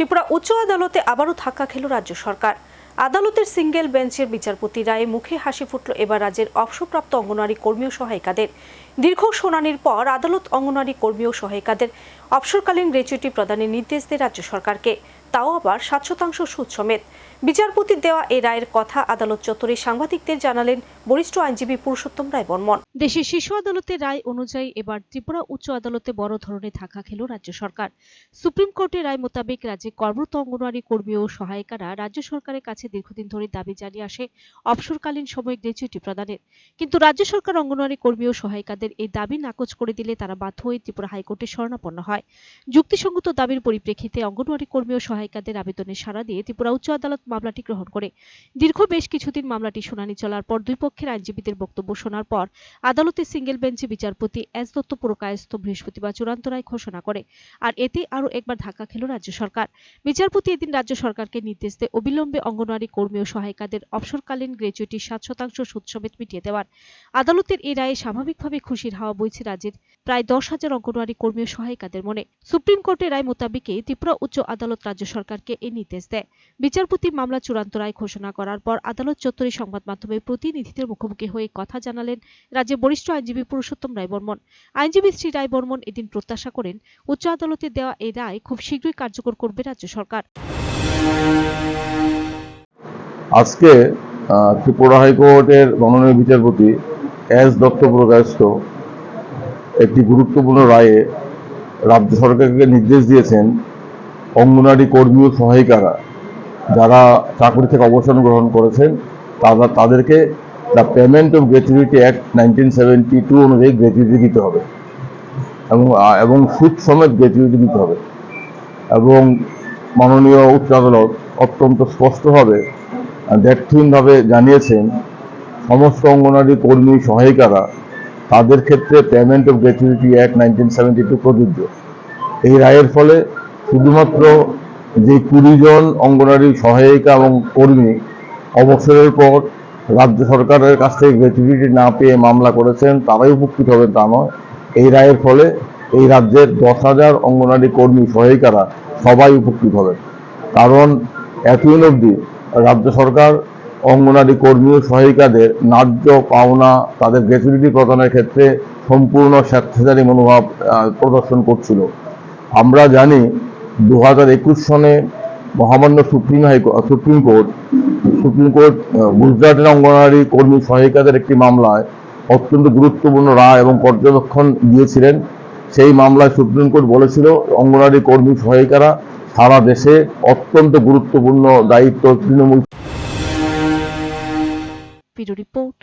ত্রিপুরা উচ্চ আদালতে আবারও ধাক্কা খেল রাজ্য সরকার। আদালতের সিঙ্গেল বেঞ্চের বিচারপতি রায়ে মুখে হাসি ফুটল এবার রাজ্যের অবসরপ্রাপ্ত অঙ্গনওয়াড়ি কর্মী ও সহায়িকাদের। দীর্ঘ শুনানির পর আদালত অঙ্গনওয়াড়ি কর্মী ও সহায়িকাদের অবসরকালীন গ্র্যাচুইটি প্রদানের নির্দেশ দেয় রাজ্য সরকারকে। তাও আবার সাত শতাংশ সুদ সমেত। বিচারপতির দেওয়া এই রায়ের কথা আদালত চত্বরে সাংবাদিকদের জানালেন বরিষ্ঠ আইনজীবী পুরুষোত্তম রায় বর্মন। দেশের শিশু আদালতের রায় অনুযায়ী এবার ত্রিপুরা উচ্চ আদালতে বড় ধরনের ধাক্কা খেল রাজ্য সরকার। সুপ্রিম কোর্টের রায় মোতাবেক রাজ্যে কর্মরত অঙ্গনওয়াড়ি কর্মী ও সহায়িকারা রাজ্য সরকারের কাছে দীর্ঘদিন ধরে দাবি জানিয়ে আসে অবসরকালীন সময় গ্র্যাচুইটি প্রদানের। কিন্তু রাজ্য সরকার অঙ্গনওয়াড়ি কর্মী ও সহায়িকাদের এই দাবি নাকচ করে দিলে তারা বাধ্য হয়ে ত্রিপুরা হাইকোর্টে শরণাপন্ন হয়। যুক্তিসঙ্গত দাবির পরিপ্রেক্ষিতে অঙ্গনওয়াড়ি কর্মী ও সহায়িকাদের আবেদনে সাড়া দিয়ে ত্রিপুরা উচ্চ আদালত মামলাটি গ্রহণ করে। দীর্ঘ বেশ কিছুদিন মামলাটি শুনানি চলার পর দুই পক্ষের আইনজীবীদের বক্তব্য শোনার পর আদালতের সিঙ্গেল বেঞ্চে বিচারপতি এস দত্ত পুরকায়স্থ বৃহস্পতিবার চূড়ান্ত রায় ঘোষণা করে। আর এতে আরও একবার ধাক্কা খেল রাজ্য সরকার। বিচারপতি এদিন রাজ্য সরকারকে নির্দেশ দেয় অবিলম্বে অঙ্গনওয়াড়ি কর্মী ও সহায়িকাদের অবসরকালীন গ্র্যাচুইটি সাত শতাংশ সুদ সমেত মিটিয়ে দেওয়ার। আদালতের এই রায়ে স্বাভাবিকভাবে খুশির হাওয়া বইছে রাজ্যের প্রায় দশ হাজার অঙ্গনওয়াড়ি কর্মী ও সহায়িকাদের মনে। সুপ্রিম কোর্টের রায় মোতাবেকই ত্রিপুরা উচ্চ আদালত রাজ্য সরকারকে এই নির্দেশ দেয়। বিচারপতি মামলা চূড়ান্ত রায় ঘোষণা করার পর আদালত চত্বরে সংবাদ মাধ্যমের প্রতিনিধিদের মুখোমুখি হয়ে কথা জানালেন রাজ্যের বরিষ্ঠ আইনজীবী পুরুষোত্তম রায় বর্মন আইনজীবী শ্রী রায় বর্মন এদিন প্রত্যাশা করেন, উচ্চ আদালতে দেওয়া এই রায় খুব শীঘ্রই কার্যকর করবে রাজ্য সরকার। আজকে ত্রিপুরা হাইকোর্টের মনোনীয় বিচারপতি এস দত্ত প্রকাশিত একটি গুরুত্বপূর্ণ রায়ে রাজ্য সরকারকে নির্দেশ দিয়েছেন অঙ্গনারী কর্মী ও সহায়িকারা যারা চাকরি থেকে অবসর গ্রহণ করেছেন, তারা তাদেরকে the payment of gratuity act nineteen seventy two অনুযায়ী গ্র্যাচুইটি দিতে হবে এবং এবং সুদ সমেত গ্র্যাচুইটি দিতে হবে। এবং মাননীয় উচ্চ আদালত অত্যন্ত স্পষ্টভাবে দেখহীনভাবে জানিয়েছেন, সমস্ত অঙ্গনারী কর্মী, সহায়িকারা তাদের ক্ষেত্রে payment of gratuity act nineteen seventy two প্রযোজ্য। এই রায়ের ফলে শুধুমাত্র যে কুড়ি জন অঙ্গনারী সহায়িকা এবং কর্মী অবসরের পর রাজ্য সরকারের কাছ থেকে গ্র্যাচুইটি না পেয়ে মামলা করেছেন, তারাই উপকৃত হবেন তা নয়। এই রায়ের ফলে এই রাজ্যের দশ হাজার অঙ্গনারী কর্মী সহায়িকারা সবাই উপকৃত হবেন কারণ এতদিন অবধি রাজ্য সরকার অঙ্গনারী কর্মী সহায়িকাদের ন্যায্য পাওনা, তাদের গ্র্যাচুইটি প্রদানের ক্ষেত্রে সম্পূর্ণ স্বেচ্ছাচারী মনোভাব প্রদর্শন করছিল। আমরা জানি দু সনে মহামান্য supreme high court supreme court supreme court গুজরাটের অঙ্গনারী কর্মী সহায়িকাদের একটি মামলায় অত্যন্ত গুরুত্বপূর্ণ রায় এবং পর্যবেক্ষণ দিয়েছিলেন। সেই মামলায় সুপ্রিম কোর্ট বলেছিল অঙ্গনারী কর্মী সহায়িকারা সারা দেশে অত্যন্ত গুরুত্বপূর্ণ দায়িত্ব তৃণমূল রিপোর্ট